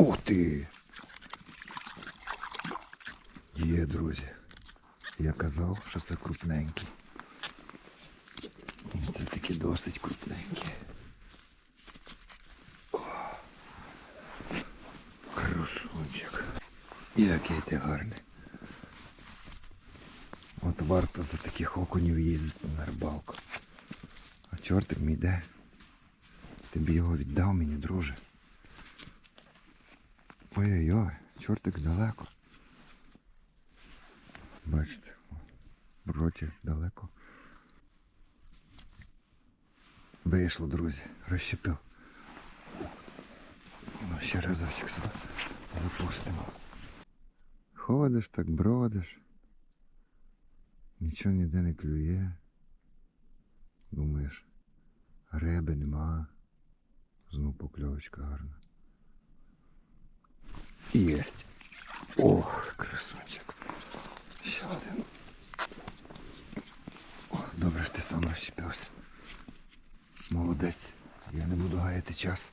Ух ти! Є, друзі. Я казав, що це крупненький. Це таки досить крупненький. Красунчик. Який ти гарний. От варто за таких окунів їздити на рибалку. А чортик мій де? Ти б його віддав мені, друже. Ой-ой-ой, чортик далеко. Бачите, в роті далеко. Вийшло, друзі, розщепив. Ну, ще разочок запустимо. Ходиш так, бродиш. Нічого ніде не клює. Думаєш, риби нема. Знов покльовочка гарна. Єсть. Ох, красунчик. Ще один. О, добре, ж ти сам розщепився. Молодець. Я не буду гаяти час.